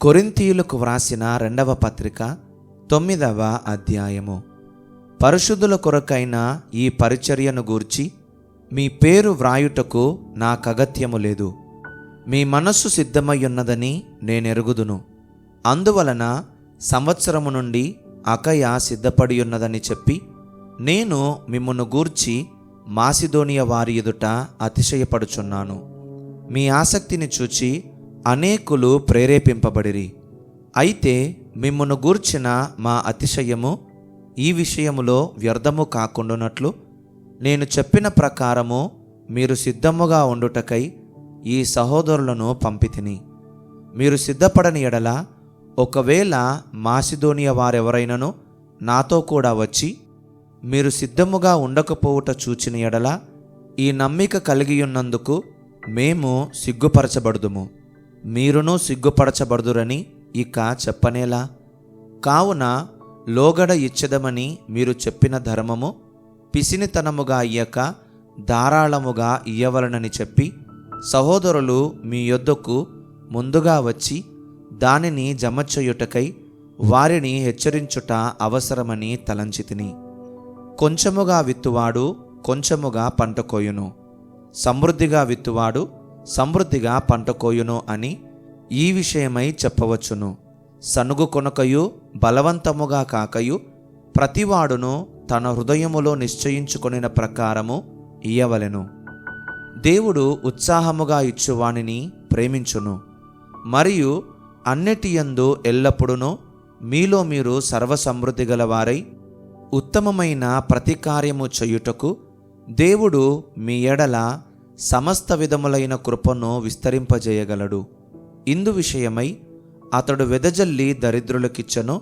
కొరింతీయులకు వ్రాసిన రెండవ పత్రిక తొమ్మిదవ అధ్యాయము. పరిశుద్ధుల కొరకైన ఈ పరిచర్యను గూర్చి మీ పేరు వ్రాయుటకు నాకగత్యము లేదు. మీ మనస్సు సిద్ధమయ్యున్నదని నేనెరుగుదును. అందువలన సంవత్సరము నుండి అకయ సిద్ధపడి ఉన్నదని చెప్పి నేను మిమ్మను గూర్చి మాసిదోనియ వారి ఎదుట అతిశయపడుచున్నాను. మీ ఆసక్తిని చూచి అనేకులు ప్రేరేపింపబడిరి. అయితే మిమ్మును గూర్చిన మా అతిశయము ఈ విషయములో వ్యర్థము కాకుండానట్లు నేను చెప్పిన ప్రకారము మీరు సిద్ధముగా ఉండుటకై ఈ సహోదరులను పంపితిని. మీరు సిద్ధపడని ఎడల ఒకవేళ మాసిదోనియ వారెవరైనను నాతో కూడా వచ్చి మీరు సిద్ధముగా ఉండకపోవుట చూచిన ఎడల ఈ నమ్మిక కలిగి ఉన్నందుకు మేము సిగ్గుపరచబడుదుము. మీరును సిగ్గుపరచబడుదురని ఇక చెప్పనేలా? కావున లోగడ ఇచ్చదమని మీరు చెప్పిన ధర్మము పిసినితనముగా ఇయ్యక ధారాళముగా ఇయ్యవలనని చెప్పి సహోదరులు మీ యొద్దకు ముందుగా వచ్చి దానిని జమచేయుటకై వారిని హెచ్చరించుట అవసరమని తలంచితిని. కొంచెముగా విత్తువాడు కొంచెముగా పంట కోయును. సమృద్ధిగా విత్తువాడు సమృద్ధిగా పంట కోయును అని ఈ విషయమై చెప్పవచ్చును. సనుగు కొనకయు బలవంతముగా కాకయు ప్రతివాడును తన హృదయములో నిశ్చయించుకొనిన ప్రకారము ఇయ్యవలెను. దేవుడు ఉత్సాహముగా ఇచ్చువానిని ప్రేమించును. మరియు అన్నిటియందు ఎల్లప్పుడూ మీలో మీరు సర్వసమృద్ధి గలవారై ఉత్తమమైన ప్రతి కార్యము చేయుటకు దేవుడు మీ ఎడల సమస్త విధములైన కృపను విస్తరింపజేయగలడు. ఇందు విషయమై అతడు వెదజల్లి దరిద్రులకిచ్చను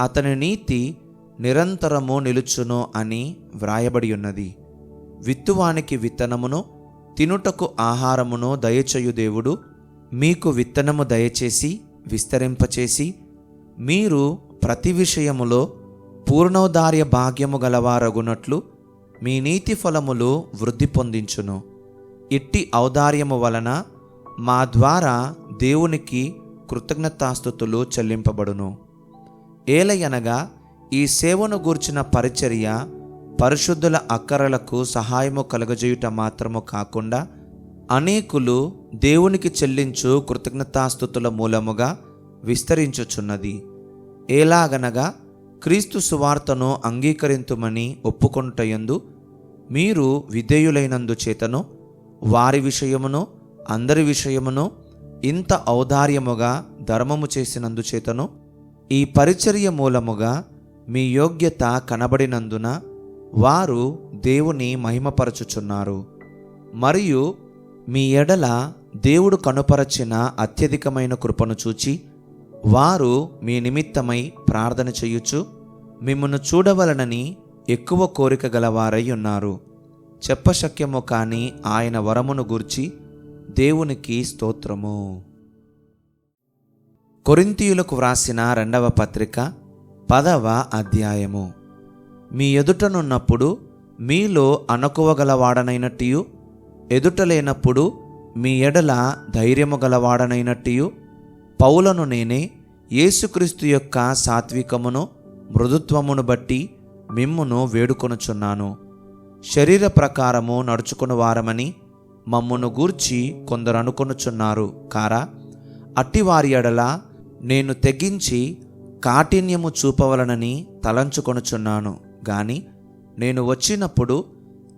అతని నీతి నిరంతరము నిలుచును అని వ్రాయబడి ఉన్నది విత్తువానికి విత్తనమును తినుటకు ఆహారమును దయచేయు దేవుడు మీకు విత్తనము దయచేసి విస్తరింపచేసి మీరు ప్రతి విషయములో పూర్ణోదార్య భాగ్యము గలవారగునట్లు మీ నీతి ఫలములు వృద్ధి పొందించును. ఇట్టి ఔదార్యము వలన మా ద్వారా దేవునికి కృతజ్ఞతాస్థుతులు చెల్లింపబడును. ఏలయనగా ఈ సేవను గూర్చిన పరిచర్య పరిశుద్ధుల అక్కరలకు సహాయము కలుగజేయుట మాత్రము కాకుండా అనేకులు దేవునికి చెల్లించు కృతజ్ఞతాస్థుతుల మూలముగా విస్తరించుచున్నది. ఎలాగనగా క్రీస్తు సువార్తను అంగీకరింతుమని ఒప్పుకొనుటయందు మీరు విధేయులైనందు చేతను వారి విషయమును అందరి విషయమును ఇంత ఔదార్యముగా ధర్మము చేసినందు చేతను ఈ పరిచర్య మూలముగా మీ యోగ్యత కనబడినందున వారు దేవుని మహిమపరచుచున్నారు. మరియు మీ ఎడల దేవుడు కనుపరచిన అత్యధికమైన కృపను చూచి వారు మీ నిమిత్తమై ప్రార్థన చేయుచు మిమ్మను చూడవలనని ఎక్కువ కోరిక గలవారై ఉన్నారు. చెప్పశక్యము కాని ఆయన వరమును గూర్చి దేవునికి స్తోత్రము. కొరింతీయులకు వ్రాసిన రెండవ పత్రిక పదవ అధ్యాయము. మీ ఎదుటనున్నప్పుడు మీలో అనకువ గలవాడనైనట్టియు ఎదుట లేనప్పుడు మీ ఎడల ధైర్యము గలవాడనైనట్టు పౌలను నేనే యేసుక్రీస్తు యొక్క సాత్వికమును మృదుత్వమును బట్టి మిమ్మును వేడుకొనుచున్నాను. శరీర ప్రకారము నడుచుకుని వారమని మమ్మను గూర్చి కొందరు అనుకొనుచున్నారు. కారా అట్టివారి ఎడల నేను తెగించి కాఠిన్యము చూపవలనని తలంచుకొనుచున్నాను. గాని నేను వచ్చినప్పుడు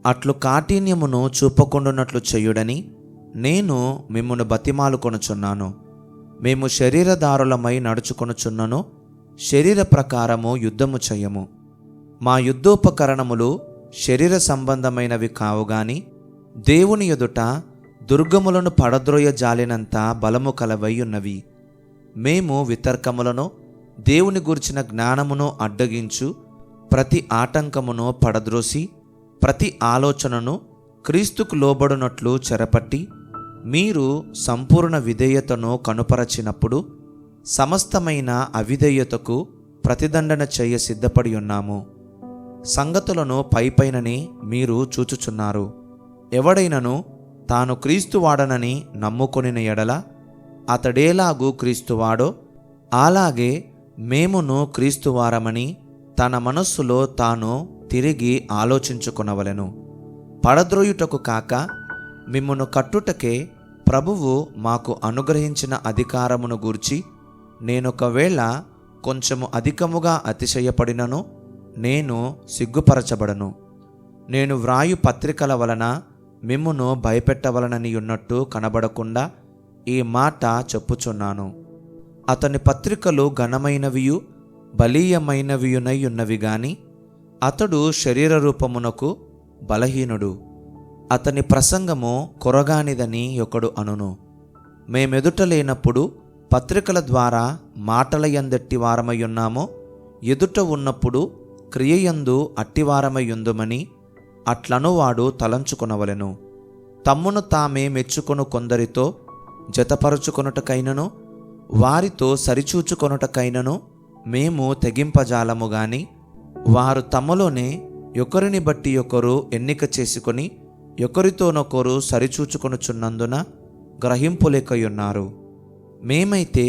అట్లు కాఠిన్యమును చూపకుండునట్లు చేయుడని నేను మిమ్మను బతిమాలుకొనుచున్నాను మేము శరీరదారులమై నడుచుకొనుచున్నను శరీర ప్రకారము యుద్ధము చేయము. మా యుద్ధోపకరణములు శరీర సంబంధమైనవి కావు గాని దేవుని ఎదుట దుర్గములను పడద్రోయ జాలినంత బలము కలవై ఉన్నవి. మేము వితర్కములను దేవుని గురించిన జ్ఞానమును అడ్డగించు ప్రతి ఆటంకమును పడద్రోసి ప్రతి ఆలోచనను క్రీస్తుకు లోబడునట్లు చెరపట్టి మీరు సంపూర్ణ విధేయతను కనుపరచినప్పుడు సమస్తమైన అవిధేయతకు ప్రతిదండన చేయ సిద్ధపడి ఉన్నాము. సంగతులను పైపైననే మీరు చూచుచున్నారు. ఎవడైనను తాను క్రీస్తు వాడనని నమ్ముకొనిన ఎడల అతడేలాగు క్రీస్తువాడో అలాగే మేమును క్రీస్తువారమని తన మనస్సులో తాను తిరిగి ఆలోచించుకొనవలెను. పడద్రోయుటకు కాక మిమ్మును కట్టుటకే ప్రభువు మాకు అనుగ్రహించిన అధికారమును గూర్చి నేనొకవేళ కొంచెము అధికముగా అతిశయపడినను నేను సిగ్గుపరచబడను. నేను వ్రాయు పత్రికల వలన మిమ్మును భయపెట్టవలనని ఉన్నట్టు కనబడకుండా ఈ మాట చెప్పుచున్నాను. అతని పత్రికలు ఘనమైనవియు బలీయమైనవియునై ఉన్నవి గాని అతడు శరీర రూపమునకు బలహీనుడు. అతని ప్రసంగము కొరగానిదని ఒకడు అనును. మేమెదుట లేనప్పుడు పత్రికల ద్వారా మాటల ఎందట్టి వారమై ఉన్నామో ఎదుట ఉన్నప్పుడు క్రియయందు అట్టివారమై ఉందుమని అట్లను వాడు తలంచుకొనవలెను. తమ్మును తామే మెచ్చుకొను కొందరితో జతపరుచుకొనుటకైనను వారితో సరిచూచుకొనుటకైనను మేము తెగింపజాలము గాని వారు తమలోనే ఒకరిని బట్టి ఒకరు ఎన్నిక చేసుకొని ఒకరితోనొకరు సరిచూచుకొనుచున్నందున గ్రహింపులేకయున్నారు మేమైతే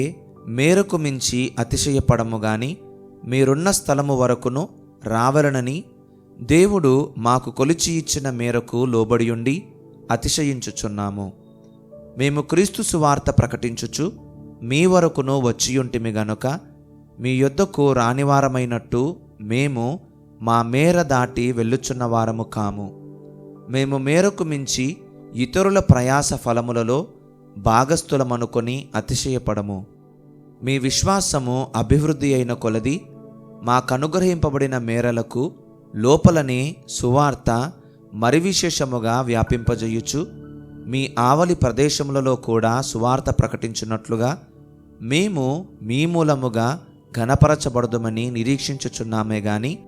మేరకు మించి అతిశయపడము గాని మీరున్న స్థలము వరకును రావలనని దేవుడు మాకు కొలిచి ఇచ్చిన మేరకు లోబడియుండి అతిశయించుచున్నాము. మేము క్రీస్తు సువార్త ప్రకటించుచు మీ వరకును వచ్చియుంటిమి గనుక మీ యొద్దకు రానివారమైనట్టు మేము మా మేర దాటి వెళ్ళుచున్న వారము కాము. మేము మేరకు మించి ఇతరుల ప్రయాస ఫలములలో భాగస్థులమనుకొని అతిశయపడము. మీ విశ్వాసము అభివృద్ధి అయిన కొలది మాకనుగ్రహింపబడిన మేరలకు లోపలనే సువార్త మరి విశేషముగా వ్యాపింపజేయుచు మీ ఆవలి ప్రదేశములలో కూడా సువార్త ప్రకటించున్నట్లుగా మేము మీ మూలముగా ఘనపరచబడదుమని నిరీక్షించుచున్నామే గాని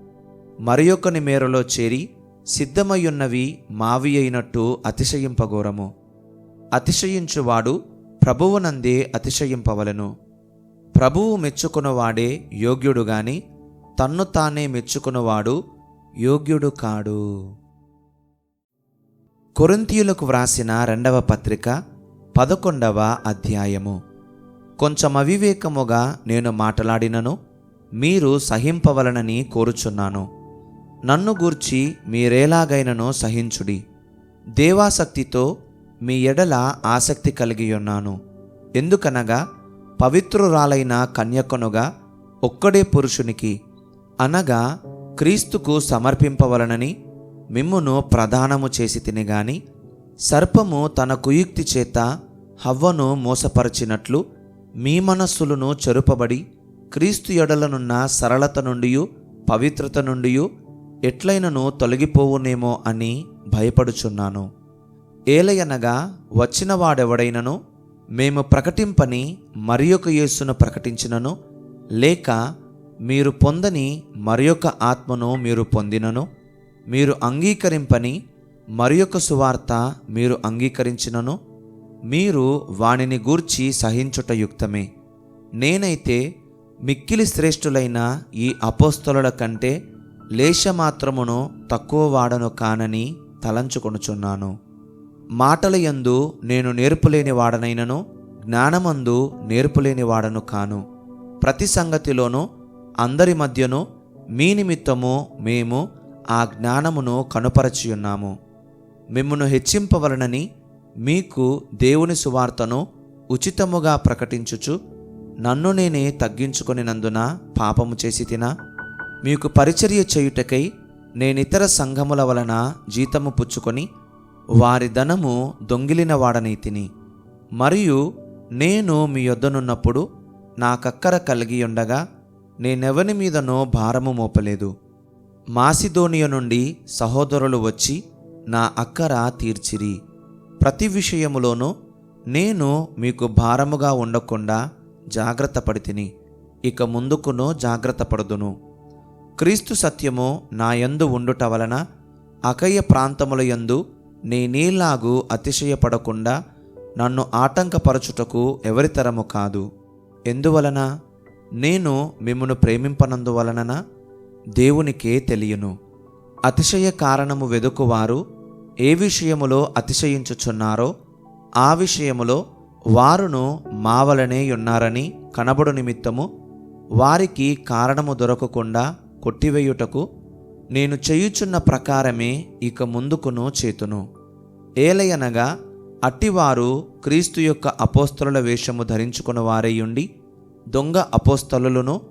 మరి ఒక్కని మేరలో చేరి సిద్ధమయ్యున్నవి మావి అయినట్టు అతిశయింపగోరము. అతిశయించువాడు ప్రభువునందే అతిశయింపవలను. ప్రభువు మెచ్చుకున్నవాడే యోగ్యుడు గాని తన్ను తానే మెచ్చుకున్నవాడు యోగ్యుడు కాడు. కొరింథీయులకు వ్రాసిన రెండవ పత్రిక పదకొండవ అధ్యాయము. కొంచెం అవివేకముగా నేను మాట్లాడినను మీరు సహింపవలనని కోరుచున్నాను. నన్ను గూర్చి మీరేలాగైనను సహించుడి. దేవాసక్తితో మీ ఎడల ఆసక్తి కలిగి ఉన్నాను ఎందుకనగా పవిత్రురాలైన కన్యకనుగా ఒక్కడే పురుషునికి అనగా క్రీస్తుకు సమర్పింపవలనని మిమ్మును ప్రదానము చేసి తినిగాని సర్పము తన కుయుక్తి చేత హవ్వను మోసపరచినట్లు మీ మనస్సులను చెరుపబడి క్రీస్తు ఎడలనున్న సరళత నుండి పవిత్రత నుండి ఎట్లైనను తొలగిపోవునేమో అని భయపడుచున్నాను. ఏలయనగా వచ్చిన వాడెవడైనను మేము ప్రకటింపని మరి ఒక యేసును ప్రకటించినను లేక మీరు పొందని మరి ఆత్మను మీరు పొందినను మీరు అంగీకరింపని మరి సువార్త మీరు అంగీకరించినను మీరు వానిని గూర్చి సహించుట యుక్తమే. నేనైతే మిక్కిలి శ్రేష్ఠులైన ఈ అపోస్తలుల కంటే లేశమాత్రమును తక్కువ వాడను కానని తలంచుకొనుచున్నాను. మాటల యందు నేను నేర్పులేని వాడనైనను జ్ఞానమందు నేర్పులేని వాడను కాను. ప్రతి సంగతిలోనూ అందరి మధ్యను మీ నిమిత్తము మేము ఆ జ్ఞానమును కనుపరచియున్నాము. మిమ్మును హెచ్చింపవలనని మీకు దేవుని సువార్తను ఉచితముగా ప్రకటించుచు నన్ను నేనే తగ్గించుకొనినందున పాపము చేసి తినా. మీకు పరిచర్య చేయుటకై నేనితర సంఘముల వలన జీతము పుచ్చుకొని వారి ధనము దొంగిలిన వాడనైతిని మరియు నేను మీ యొద్దనున్నప్పుడు నాకక్కర కలిగి ఉండగా నేనెవని మీదనో భారము మోపలేదు. మాసిదోనియ నుండి సహోదరులు వచ్చి నా అక్కర తీర్చిరి. ప్రతి విషయములోనూ నేను మీకు భారముగా ఉండకుండా జాగ్రత్త పడితిని. ఇక ముందుకును జాగ్రత్త పడుదును. క్రీస్తు సత్యము నా యందు ఉండుట వలన అకయ్య ప్రాంతముల యందు నేనేలాగు అతిశయపడకుండా నన్ను ఆటంకపరచుటకు ఎవరితరము కాదు. ఎందువలన? నేను మిమ్మను ప్రేమింపనందువలనన? దేవునికే తెలియను. అతిశయ కారణము వెదుకువారు ఏ విషయములో అతిశయించుచున్నారో ఆ విషయములో వారును మావలనే ఉన్నారని కనబడు నిమిత్తము వారికి కారణము దొరకకుండా కొట్టివేయుటకు నేను చేయుచున్న ప్రకారమే ఇక ముందుకును చేతును. ఏలయనగా అట్టివారు క్రీస్తు యొక్క అపోస్తలుల వేషము ధరించుకున్న వారయ్యుండి దొంగ అపోస్తలులను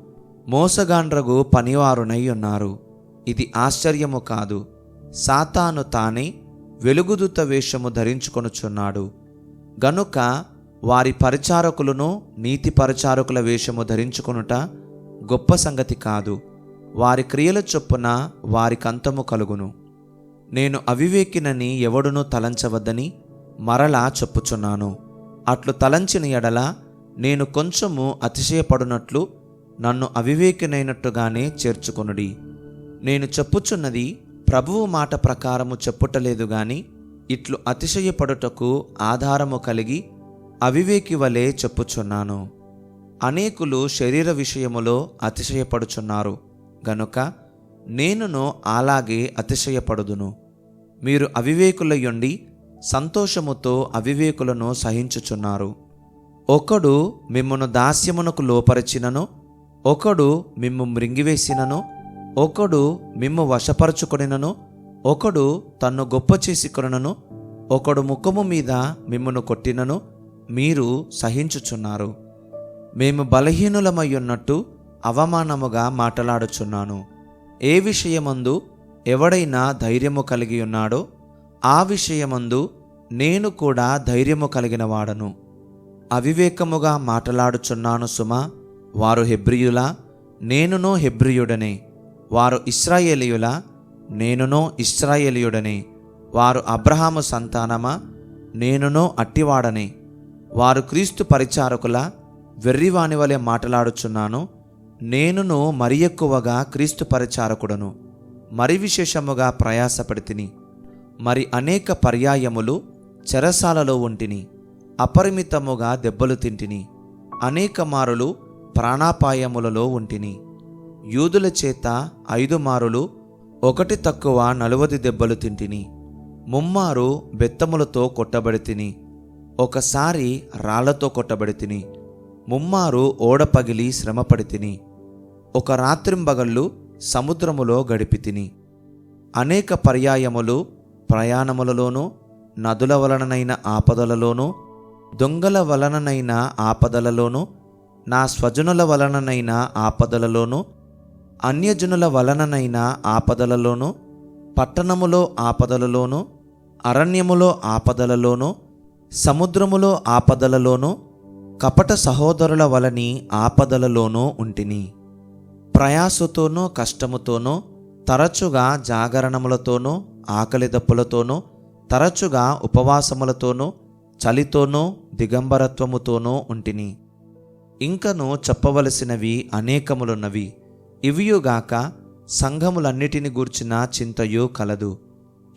మోసగాండ్రగు పనివారునై ఉన్నారు. ఇది ఆశ్చర్యము కాదు. సాతాను తానే వెలుగుదుత వేషము ధరించుకొనుచున్నాడు. గనుక వారి పరిచారకులను నీతి పరిచారకుల వేషము ధరించుకొనుట గొప్ప సంగతి కాదు. వారి క్రియల చొప్పున వారికంతము కలుగును. నేను అవివేకినని ఎవడునూ తలంచవద్దని మరలా చెప్పుచున్నాను. అట్లు తలంచిన ఎడల నేను కొంచెము అతిశయపడునట్లు నన్ను అవివేకినైనట్టుగానే చేర్చుకొనుడి. నేను చెప్పుచున్నది ప్రభువు మాట ప్రకారము చెప్పుటలేదు గాని ఇట్లు అతిశయపడుటకు ఆధారము కలిగి అవివేకి వలె చెప్పుచున్నాను. అనేకులు శరీర విషయములో అతిశయపడుచున్నారు. గనుక నేనును అలాగే అతిశయపడుదును. మీరు అవివేకులయ్యుండి సంతోషముతో అవివేకులను సహించుచున్నారు. ఒకడు మిమ్మను దాస్యమునకు లోపరిచినను ఒకడు మిమ్ము మృంగివేసినను ఒకడు మిమ్ము వశపరచుకొనినను ఒకడు తన్ను గొప్ప చేసుకొనను ఒకడు ముఖము మీద మిమ్మను కొట్టినను మీరు సహించుచున్నారు. మేము బలహీనులమయ్యున్నట్టు అవమానముగా మాటలాడుచున్నాను. ఏ విషయమందు ఎవడైనా ధైర్యము కలిగి ఉన్నాడో ఆ విషయమందు నేను కూడా ధైర్యము కలిగిన వాడను అవివేకముగా మాట్లాడుచున్నాను సుమా. వారు హెబ్రియులా? నేనునో హెబ్రియుడనే. వారు ఇస్రాయేలీయులా నేనునో ఇస్రాయేలీయుడనే వారు అబ్రహాము సంతానమా? నేనునో అట్టివాడనే. వారు క్రీస్తు పరిచారకుల? వెర్రివాని వలె మాట్లాడుచున్నాను. నేనును మరి ఎక్కువగా క్రీస్తు పరిచారకుడను. మరి విశేషముగా ప్రయాసపడితిని మరి అనేక పర్యాయములు చెరసాలలో ఉంటిని. అపరిమితముగా దెబ్బలు తింటిని అనేక మారులు ప్రాణాపాయములలో ఉంటిని. యూదుల చేత ఐదు మారులు ఒకటి తక్కువ నలువది దెబ్బలు తింటిని. ముమ్మారు బెత్తములతో కొట్టబడి తిని ఒకసారి రాళ్ళతో కొట్టబడి తిని ముమ్మారు ఓడ పగిలి శ్రమపడి తిని ఒక రాత్రింబగళ్ళు సముద్రములో గడిపి తిని అనేక పర్యాయములు ప్రయాణములలోనూ నదుల వలననైన ఆపదలలోనూ దొంగల వలననైన ఆపదలలోనూ నా స్వజనుల వలననైన ఆపదలలోనూ అన్యజనుల వలననైన ఆపదలలోనూ పట్టణములో ఆపదలలోనూ అరణ్యములో ఆపదలలోనూ సముద్రములో ఆపదలలోనూ కపట సహోదరుల వలని ఆపదలలోనూ ఉంటిని. ప్రయాసతోనూ కష్టముతోనూ తరచుగా జాగరణములతోనూ ఆకలిదప్పులతోనూ తరచుగా ఉపవాసములతోనూ చలితోనూ దిగంబరత్వముతోనూ ఉంటిని. ఇంకను చెప్పవలసినవి అనేకములున్నవి. ఇవియుగాక సంఘములన్నిటిని గూర్చిన చింతయు కలదు.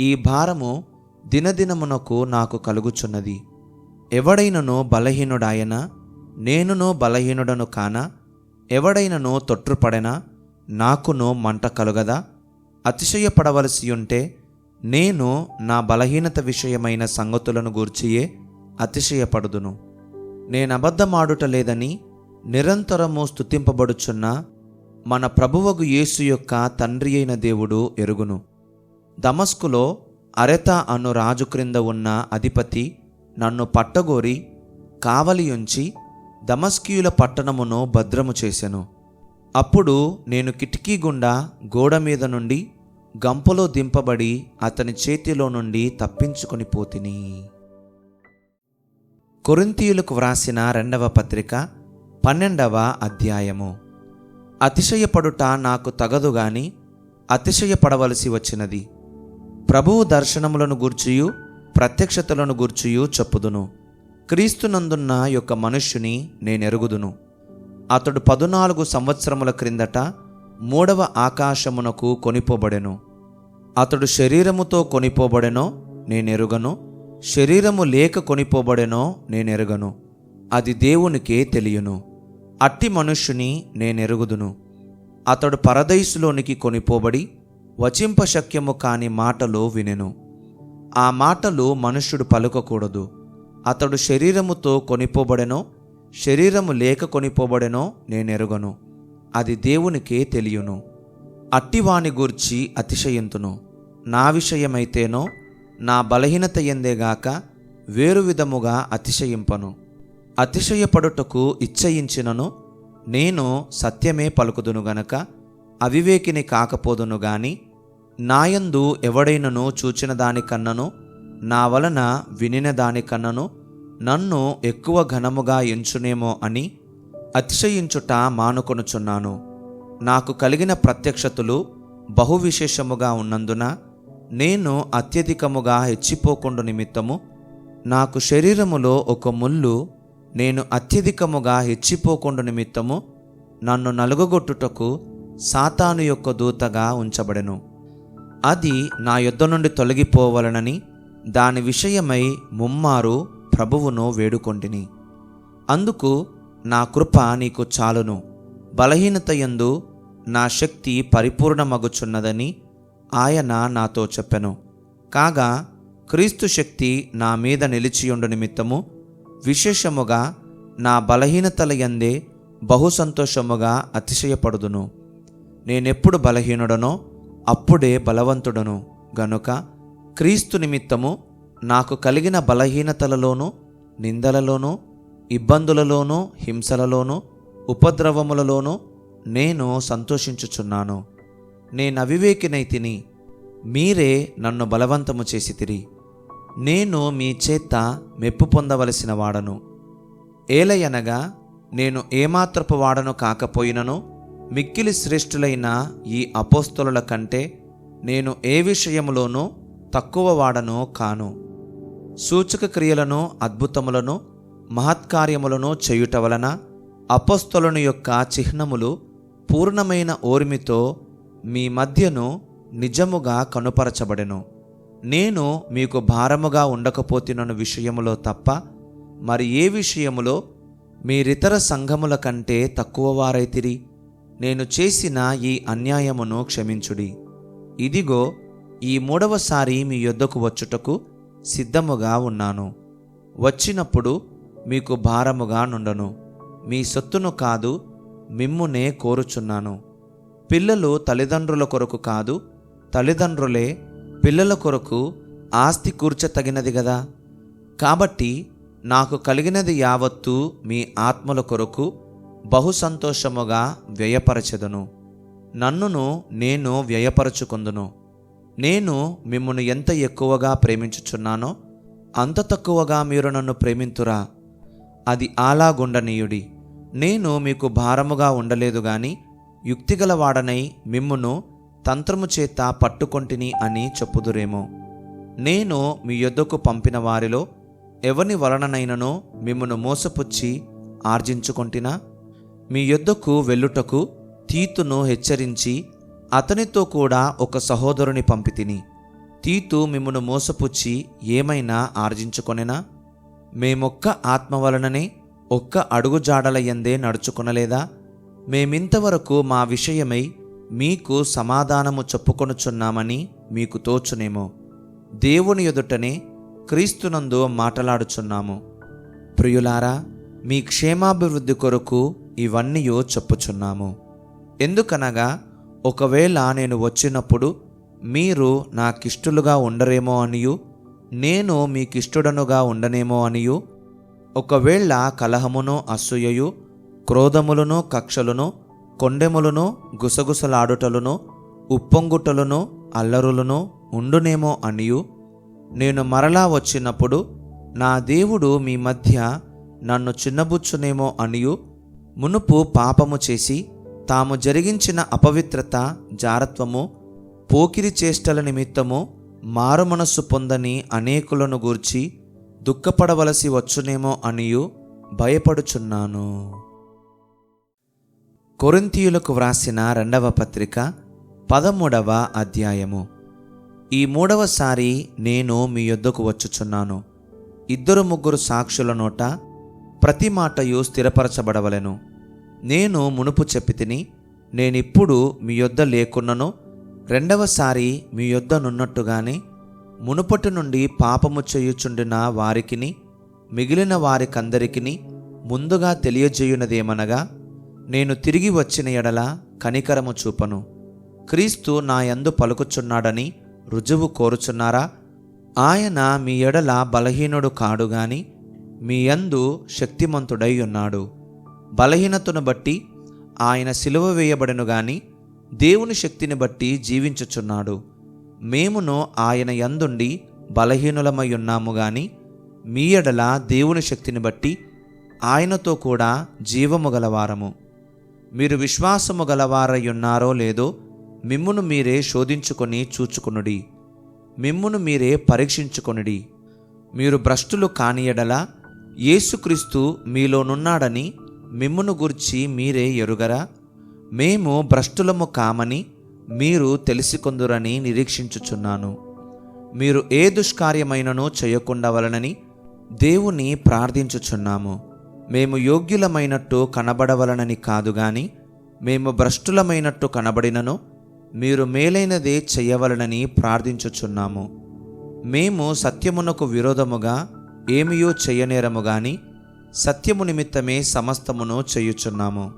ఈ భారము దినదినమునకు నాకు కలుగుచున్నది. ఎవడైనను బలహీనుడాయన నేనును బలహీనుడను కాన ఎవడైనను తొట్టుపడెనా నాకును మంట కలుగదా? అతిశయపడవలసి ఉంటే నేను నా బలహీనత విషయమైన సంగతులను గూర్చియే అతిశయపడుదును. నేనబద్ధమాడుట లేదని నిరంతరము స్తుతింపబడుచున్న మన ప్రభువగు యేసు యొక్క తండ్రి అయిన దేవుడు ఎరుగును. దమస్కులో అరెత అను రాజు క్రింద ఉన్న అధిపతి నన్ను పట్టగోరి కావలియుంచి దమస్కీయుల పట్టణమును భద్రము చేసెను. అప్పుడు నేను కిటికీ గుండా గోడ మీద నుండి గంపలో దింపబడి అతని చేతిలో నుండి తప్పించుకొని పోతిని. కొరింతీయులకు వ్రాసిన రెండవ పత్రిక పన్నెండవ అధ్యాయము. అతిశయపడుట నాకు తగదు గాని అతిశయపడవలసి వచ్చినది. ప్రభువు దర్శనములను గూర్చియు ప్రత్యక్షతలను గూర్చియు చెప్పుదును. క్రీస్తునందున్న యొక్క మనుష్యుని నేనెరుగుదును. అతడు పదునాలుగు సంవత్సరముల క్రిందట మూడవ ఆకాశమునకు కొనిపోబడెను. అతడు శరీరముతో కొనిపోబడెనో నేనెరుగను. శరీరము లేక కొనిపోబడెనో నేనెరగను. అది దేవునికే తెలియను. అట్టి మనుష్యుని నేనెరుగుదును. అతడు పరదైసులోనికి కొనిపోబడి వచింపశక్యము కాని మాటలు వినెను. ఆ మాటలు మనుష్యుడు పలుకకూడదు. అతడు శరీరముతో కొనిపోబడెనో శరీరము లేక కొనిపోబడెనో నేనెరుగను. అది దేవునికే తెలియను. అట్టివాని గూర్చి అతిశయింతును. నా విషయమైతేనో నా బలహీనత ఎందేగాక వేరు విధముగా అతిశయింపను. అతిశయపడుటకు ఇచ్చయించినను నేను సత్యమే పలుకుదును గనక అవివేకిని కాకపోదును గాని నాయందు ఎవడైనను చూచిన దానికన్నను నా వలన వినిన దానికన్నను నన్ను ఎక్కువ ఘనముగా ఎంచునేమో అని అతిశయించుట మానుకొనుచున్నాను. నాకు కలిగిన ప్రత్యక్షతలు బహు విశేషముగా ఉన్నందున నేను అత్యధికముగా హెచ్చిపోకుండా నిమిత్తము నాకు శరీరములో ఒక ముళ్ళు నేను అత్యధికముగా హెచ్చిపోకుండా నిమిత్తము నన్ను నలుగగొట్టుటకు సాతాను యొక్క దూతగా ఉంచబడెను. అది నా యుద్ధ నుండి తొలగిపోవలనని దాని విషయమై ముమ్మారు ప్రభువును వేడుకొంటిని. అందుకు నా కృప నీకు చాలును. బలహీనత యందు నా శక్తి పరిపూర్ణమగుచున్నదని ఆయన నాతో చెప్పెను. కాగా క్రీస్తు శక్తి నా మీద నిలిచియుండు నిమిత్తము విశేషముగా నా బలహీనతల ఎందే బహు సంతోషముగా అతిశయపడుదును. నేనెప్పుడు బలహీనుడనో అప్పుడే బలవంతుడను. గనుక క్రీస్తు నిమిత్తము నాకు కలిగిన బలహీనతలలోనూ నిందలలోనూ ఇబ్బందులలోనూ హింసలలోనూ ఉపద్రవములలోనూ నేను సంతోషించుచున్నాను. నేను అవివేకినై తిని మీరే నన్ను బలవంతము చేసితిరి నేను మీ చేత మెప్పు పొందవలసిన వాడను. ఏలయనగా నేను ఏమాత్రపు వాడను కాకపోయినను మిక్కిలి శ్రేష్ఠులైన ఈ అపోస్తలుల కంటే నేను ఏ విషయంలోనూ తక్కువ వాడను కాను. సూచక క్రియలను అద్భుతములను మహత్కార్యములను చేయుట వలన అపోస్తలుని యొక్క చిహ్నములు పూర్ణమైన ఓర్మితో మీ మధ్యను నిజముగా కనుపరచబడెను. నేను మీకు భారముగా ఉండకపోతున్న విషయములో తప్ప మరి ఏ విషయములో? మీరితర సంఘముల కంటే తక్కువ వారైతిరి నేను చేసిన ఈ అన్యాయమును క్షమించుడి. ఇదిగో ఈ మూడవసారి మీ యొద్దకు వచ్చుటకు సిద్ధముగా ఉన్నాను. వచ్చినప్పుడు మీకు భారముగా నుండను. మీ సొత్తును కాదు మిమ్మునే కోరుచున్నాను. పిల్లలు తల్లిదండ్రుల కొరకు కాదు తల్లిదండ్రులే పిల్లల కొరకు ఆస్తి కూర్చతగినది గదా. కాబట్టి నాకు కలిగినది యావత్తు మీ ఆత్మల కొరకు బహు సంతోషముగా వ్యయపరచెదను. నన్నును నేను వ్యయపరచుకుందును. నేను మిమ్మను ఎంత ఎక్కువగా ప్రేమించుచున్నానో అంత తక్కువగా మీరు నన్ను ప్రేమింతురా. అది అలాగుండనీయుడి నేను మీకు భారముగా ఉండలేదు కానీ యుక్తిగలవాడనై మిమ్మును తంత్రము చేత పట్టుకొంటిని అని చెప్పుదురేమో. నేను మీ యొద్దకు పంపిన వారిలో ఎవని వలననైననో మిమ్మను మోసపుచ్చి ఆర్జించుకొంటినా? మీ యొద్దకు వెళ్ళుటకు తీతును హెచ్చరించి అతనితో కూడా ఒక సహోదరుని పంపితిని. తీతు మిమ్మను మోసపుచ్చి ఏమైనా ఆర్జించుకొనెనా? మేమొక్క ఆత్మ వలననే ఒక్క అడుగుజాడల ఎందే నడుచుకొనలేదా? మేమింతవరకు మా విషయమై మీకు సమాధానము చెప్పుకొనుచున్నామని మీకు తోచునేమో. దేవుని ఎదుటనే క్రీస్తునందు మాటలాడుచున్నాము. ప్రియులారా మీ క్షేమాభివృద్ధి కొరకు ఇవన్నీయో చెప్పుచున్నాము. ఎందుకనగా ఒకవేళ నేను వచ్చినప్పుడు మీరు నాకిష్టులుగా ఉండరేమో అనియు నేను మీకిష్టుడనుగా ఉండనేమో అనియు ఒకవేళ కలహమును అసూయయు క్రోధములను కక్షలను కొండెములను గుసగుసలాడుటలును ఉప్పొంగుటలును అల్లరులను ఉండునేమో అనియు. నేను మరలా వచ్చినప్పుడు నా దేవుడు మీ మధ్య నన్ను చిన్నబుచ్చునేమో అనియు. మునుపు పాపము చేసి తాము జరిగించిన అపవిత్రత జారత్వము పోకిరి చేష్టల నిమిత్తము మారుమనస్సు పొందని అనేకులను గూర్చి దుఃఖపడవలసి వచ్చునేమో అనియు భయపడుచున్నాను. కొరింతీయులకు వ్రాసిన రెండవ పత్రిక పదమూడవ అధ్యాయము. ఈ మూడవసారి నేను మీ యొద్దకు వచ్చుచున్నాను. ఇద్దరు ముగ్గురు సాక్షుల నోట ప్రతి మాటయు స్థిరపరచబడవలెను. నేను మునుపు చెప్పి తిని నేనిప్పుడు మీ యొద్ద లేకున్నను రెండవసారి మీ యొద్ద నున్నట్టుగానే మునుపటి నుండి పాపము చేయుచుండిన వారికిని మిగిలిన వారికందరికిని ముందుగా తెలియజేయునదేమనగా నేను తిరిగి వచ్చిన ఎడల కనికరము చూపను. క్రీస్తు నా యందు పలుకుచున్నాడని రుజువు కోరుచున్నారా? ఆయన మీ ఎడల బలహీనుడు కాడు గాని మీ యందు శక్తిమంతుడై ఉన్నాడు బలహీనతను బట్టి ఆయన సిలువ వేయబడను గాని దేవుని శక్తిని బట్టి జీవించుచున్నాడు. మేమును ఆయన యందుండి బలహీనులమై ఉన్నాము గాని మీ ఎడల దేవుని శక్తిని బట్టి ఆయనతో కూడా జీవము గలవారము. మీరు విశ్వాసము గలవారయ్యున్నారో లేదో మిమ్మును మీరే శోధించుకొని చూచుకునుడి. మిమ్మును మీరే పరీక్షించుకొనుడి. మీరు భ్రష్టులు కానియడలా యేసుక్రీస్తు మీలోనున్నాడని మిమ్మును గుర్చి మీరే ఎరుగరా? మేము భ్రష్టులము కామని మీరు తెలిసికొందురని నిరీక్షించుచున్నాను. మీరు ఏ దుష్కార్యమైనను చేయకుండా వలనని దేవుని ప్రార్థించుచున్నాము. మేము యోగ్యులమైనట్టు కనబడవలనని కాదు గాని మేము భ్రష్టులమైనట్టు కనబడినను మీరు మేలైనదే చెయ్యవలనని ప్రార్థించుచున్నాము. మేము సత్యమునకు విరోధముగా ఏమియో చెయ్యనేరము గాని సత్యము నిమిత్తమే సమస్తమును చేయుచున్నాము.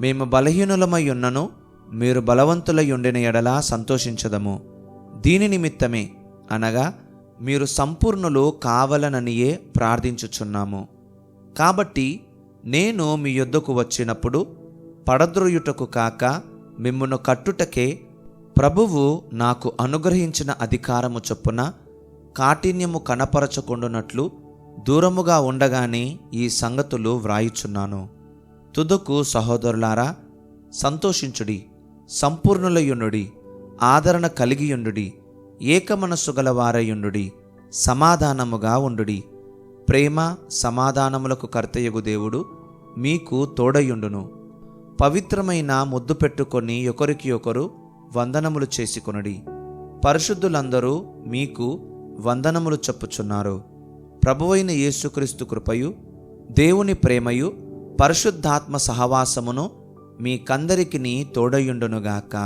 మేము బలహీనులమై ఉన్నను మీరు బలవంతులై ఉండిన ఎడలా సంతోషించదము. దీని నిమిత్తమే అనగా మీరు సంపూర్ణులు కావలననియే ప్రార్థించుచున్నాము. కాబట్టి నేను మీ యొద్దకు వచ్చినప్పుడు పడద్రోయుటకు కాక మిమ్మును కట్టుటకే ప్రభువు నాకు అనుగ్రహించిన అధికారము చొప్పున కాఠిన్యము కనపరచకుండునట్లు దూరముగా ఉండగానే ఈ సంగతులు వ్రాయుచున్నాను. తుదకు సహోదరులారా సంతోషించుడి సంపూర్ణులయుండుడి ఆదరణ కలిగియుండుడి ఏకమనస్సు గలవారయుండుడి సమాధానముగా ఉండుడి. ప్రేమ సమాధానములకు కర్తయ్యగు దేవుడు మీకు తోడయుండును పవిత్రమైన ముద్దు పెట్టుకొని ఒకరికి ఒకరు వందనములు చేసుకొనుడి. పరిశుద్ధులందరూ మీకు వందనములు చెప్పుచున్నారు. ప్రభువైన యేసుక్రీస్తు కృపయు దేవుని ప్రేమయు పరిశుద్ధాత్మ సహవాసమును మీకందరికీ తోడయుండునుగాక